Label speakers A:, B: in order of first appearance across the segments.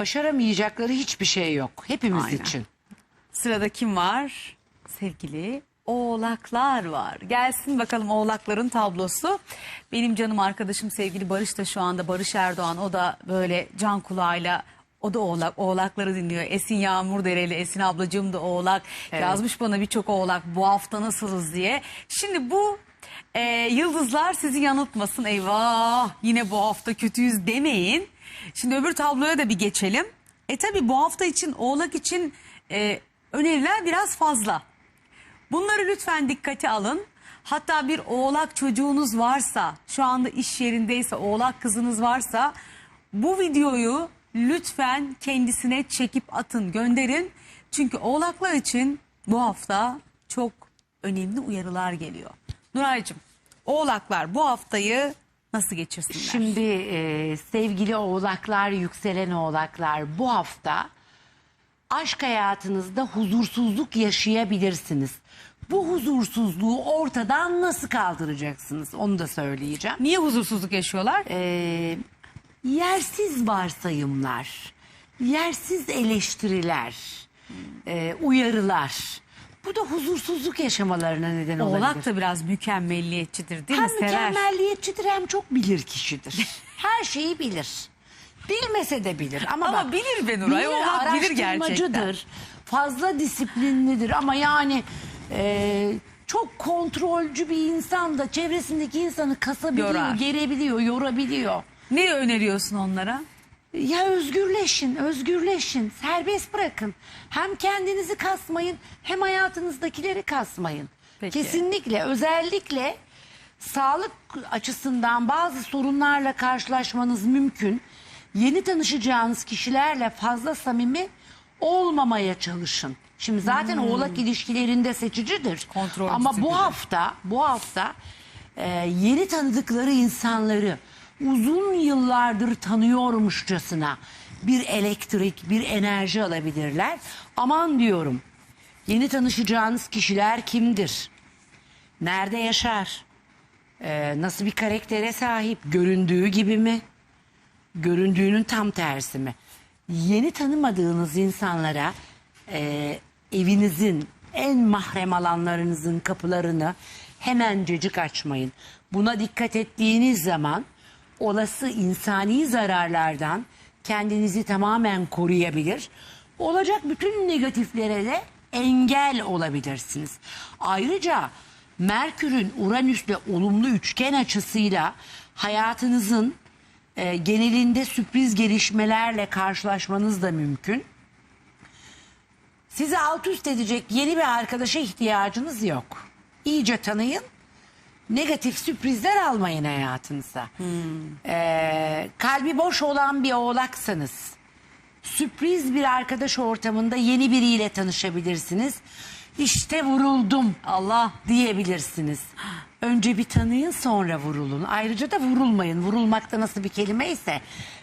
A: Başaramayacakları hiçbir şey yok. Hepimiz
B: Aynen.
A: için.
B: Sırada kim var? Sevgili oğlaklar var. Gelsin bakalım oğlakların tablosu. Benim canım arkadaşım sevgili Barış da şu anda Barış Erdoğan o da böyle can kulağıyla o da oğlak, oğlakları dinliyor. Esin Yağmur Dereli, Esin ablacığım da oğlak.
A: Evet.
B: Yazmış bana birçok oğlak bu hafta nasılız diye. Şimdi bu e, yıldızlar sizi yanıltmasın. Eyvah yine bu hafta kötüyüz demeyin. Şimdi öbür tabloya da bir geçelim. E tabi bu hafta için oğlak için e, öneriler biraz fazla. Bunları lütfen dikkate alın. Hatta bir oğlak çocuğunuz varsa, şu anda iş yerindeyse, oğlak kızınız varsa bu videoyu lütfen kendisine çekip atın, gönderin. Çünkü oğlaklar için bu hafta çok önemli uyarılar geliyor. Nuray'cığım, oğlaklar bu haftayı nasıl geçirsinler?
A: Şimdi e, sevgili oğlaklar, yükselen oğlaklar bu hafta aşk hayatınızda huzursuzluk yaşayabilirsiniz. Bu huzursuzluğu ortadan nasıl kaldıracaksınız onu da söyleyeceğim.
B: Niye huzursuzluk yaşıyorlar?
A: E, yersiz varsayımlar, yersiz eleştiriler, e, uyarılar. Bu da huzursuzluk yaşamalarına neden olabilir.
B: Oğlak da biraz mükemmelliyetçidir değil
A: hem
B: mi? Sever.
A: mükemmelliyetçidir hem çok bilir kişidir. Her şeyi bilir. Bilmese de bilir ama,
B: Ama
A: bak,
B: bilir be Nuray, oğlak bilir gerçekten.
A: Fazla disiplinlidir ama yani e, çok kontrolcü bir insan da çevresindeki insanı kasabiliyor,
B: Yorar.
A: gerebiliyor, yorabiliyor.
B: Ne öneriyorsun onlara?
A: Ya özgürleşin, özgürleşin, serbest bırakın. Hem kendinizi kasmayın, hem hayatınızdakileri kasmayın.
B: Peki.
A: Kesinlikle, özellikle sağlık açısından bazı sorunlarla karşılaşmanız mümkün. Yeni tanışacağınız kişilerle fazla samimi olmamaya çalışın. Şimdi zaten oğlak ilişkilerinde seçicidir.
B: Hmm. Kontrolcüsü
A: Ama bu hafta, bu hafta e, yeni tanıdıkları insanları uzun yıllardır tanıyormuşçasına bir elektrik, bir enerji alabilirler. Aman diyorum. Yeni tanışacağınız kişiler kimdir? Nerede yaşar? E, nasıl bir karaktere sahip? Göründüğü gibi mi? Göründüğünün tam tersi mi? Yeni tanımadığınız insanlara e, evinizin en mahrem alanlarınızın kapılarını hemencecik açmayın. Buna dikkat ettiğiniz zaman olası insani zararlardan kendinizi tamamen koruyabilir. Olacak bütün negatiflere de engel olabilirsiniz. Ayrıca Merkür'ün Uranüs'le olumlu üçgen açısıyla hayatınızın e, genelinde sürpriz gelişmelerle karşılaşmanız da mümkün. Sizi alt üst edecek yeni bir arkadaşa ihtiyacınız yok. İyice tanıyın. Negatif sürprizler almayın hayatınıza. Ee, kalbi boş olan bir oğlaksanız sürpriz bir arkadaş ortamında yeni biriyle tanışabilirsiniz. İşte vuruldum
B: Allah
A: diyebilirsiniz. Önce bir tanıyın sonra vurulun. Ayrıca da vurulmayın. Vurulmak da nasıl bir kelime ise.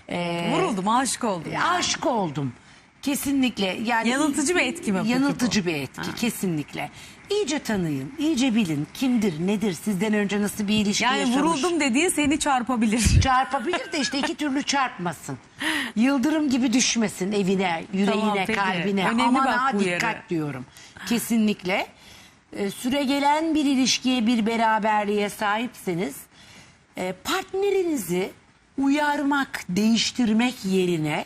A: e,
B: vuruldum aşık oldum.
A: aşık oldum. Kesinlikle. Yani
B: Yanıltıcı bir etki mi peki
A: Yanıltıcı
B: bu?
A: bir etki kesinlikle. İyice tanıyın, iyice bilin kimdir, nedir, sizden önce nasıl bir ilişki
B: Yani
A: yaşamış.
B: vuruldum dediğin seni çarpabilir.
A: Çarpabilir de işte iki türlü çarpmasın. Yıldırım gibi düşmesin evine, yüreğine,
B: peki.
A: kalbine.
B: Önemli
A: Aman
B: bak
A: ha
B: bu
A: dikkat
B: uyarı.
A: diyorum. Kesinlikle. Ee, süre gelen bir ilişkiye, bir beraberliğe sahipseniz e, partnerinizi uyarmak, değiştirmek yerine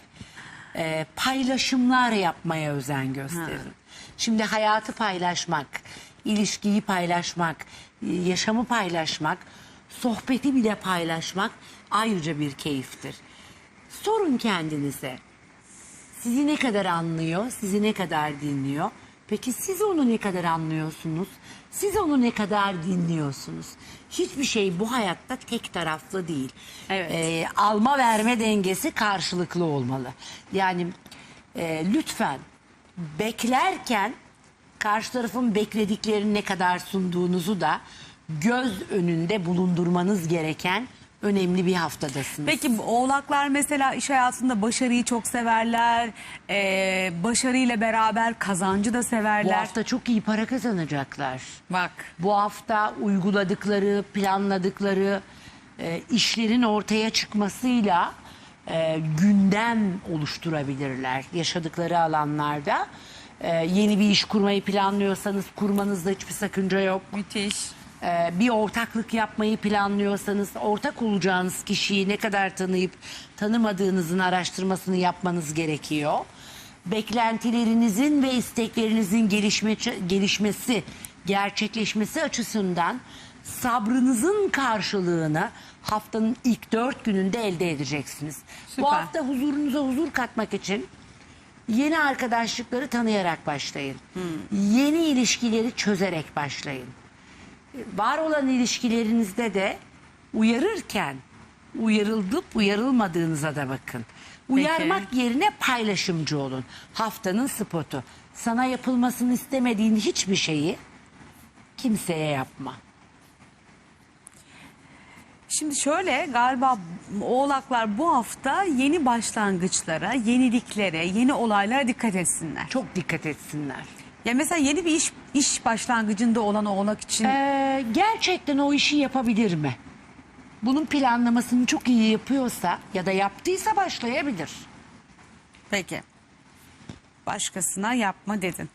A: e, paylaşımlar yapmaya özen gösterin. Şimdi hayatı paylaşmak, ilişkiyi paylaşmak, e, yaşamı paylaşmak, sohbeti bile paylaşmak ayrıca bir keyiftir. Sorun kendinize. Sizi ne kadar anlıyor, sizi ne kadar dinliyor? Peki siz onu ne kadar anlıyorsunuz? Siz onu ne kadar dinliyorsunuz? Hiçbir şey bu hayatta tek taraflı değil.
B: Evet.
A: Ee, alma verme dengesi karşılıklı olmalı. Yani e, lütfen beklerken karşı tarafın beklediklerini ne kadar sunduğunuzu da göz önünde bulundurmanız gereken önemli bir haftadasınız.
B: Peki bu oğlaklar mesela iş hayatında başarıyı çok severler. Ee, başarıyla beraber kazancı da
A: Bu
B: severler.
A: hafta çok iyi para kazanacaklar.
B: Bak
A: Bu hafta uyguladıkları, planladıkları e, işlerin ortaya çıkmasıyla e, gündem oluşturabilirler yaşadıkları alanlarda. E, yeni bir iş kurmayı planlıyorsanız kurmanızda hiçbir sakınca yok.
B: Müthiş.
A: Ee, bir ortaklık yapmayı planlıyorsanız ortak olacağınız kişiyi ne kadar tanıyıp tanımadığınızın araştırmasını yapmanız gerekiyor. Beklentilerinizin ve isteklerinizin gelişme, gelişmesi, gerçekleşmesi açısından sabrınızın karşılığını haftanın ilk dört gününde elde edeceksiniz.
B: Süper.
A: Bu hafta huzurunuza huzur katmak için yeni arkadaşlıkları tanıyarak başlayın. Yeni ilişkileri çözerek başlayın var olan ilişkilerinizde de uyarırken uyarıldıp uyarılmadığınıza da bakın. Uyarmak yerine paylaşımcı olun. Haftanın spotu. Sana yapılmasını istemediğin hiçbir şeyi kimseye yapma.
B: Şimdi şöyle galiba oğlaklar bu hafta yeni başlangıçlara, yeniliklere, yeni olaylara dikkat etsinler.
A: Çok dikkat etsinler.
B: Ya mesela yeni bir iş iş başlangıcında olan oğlak için
A: Ee, gerçekten o işi yapabilir mi? Bunun planlamasını çok iyi yapıyorsa ya da yaptıysa başlayabilir.
B: peki. Başkasına yapma dedin.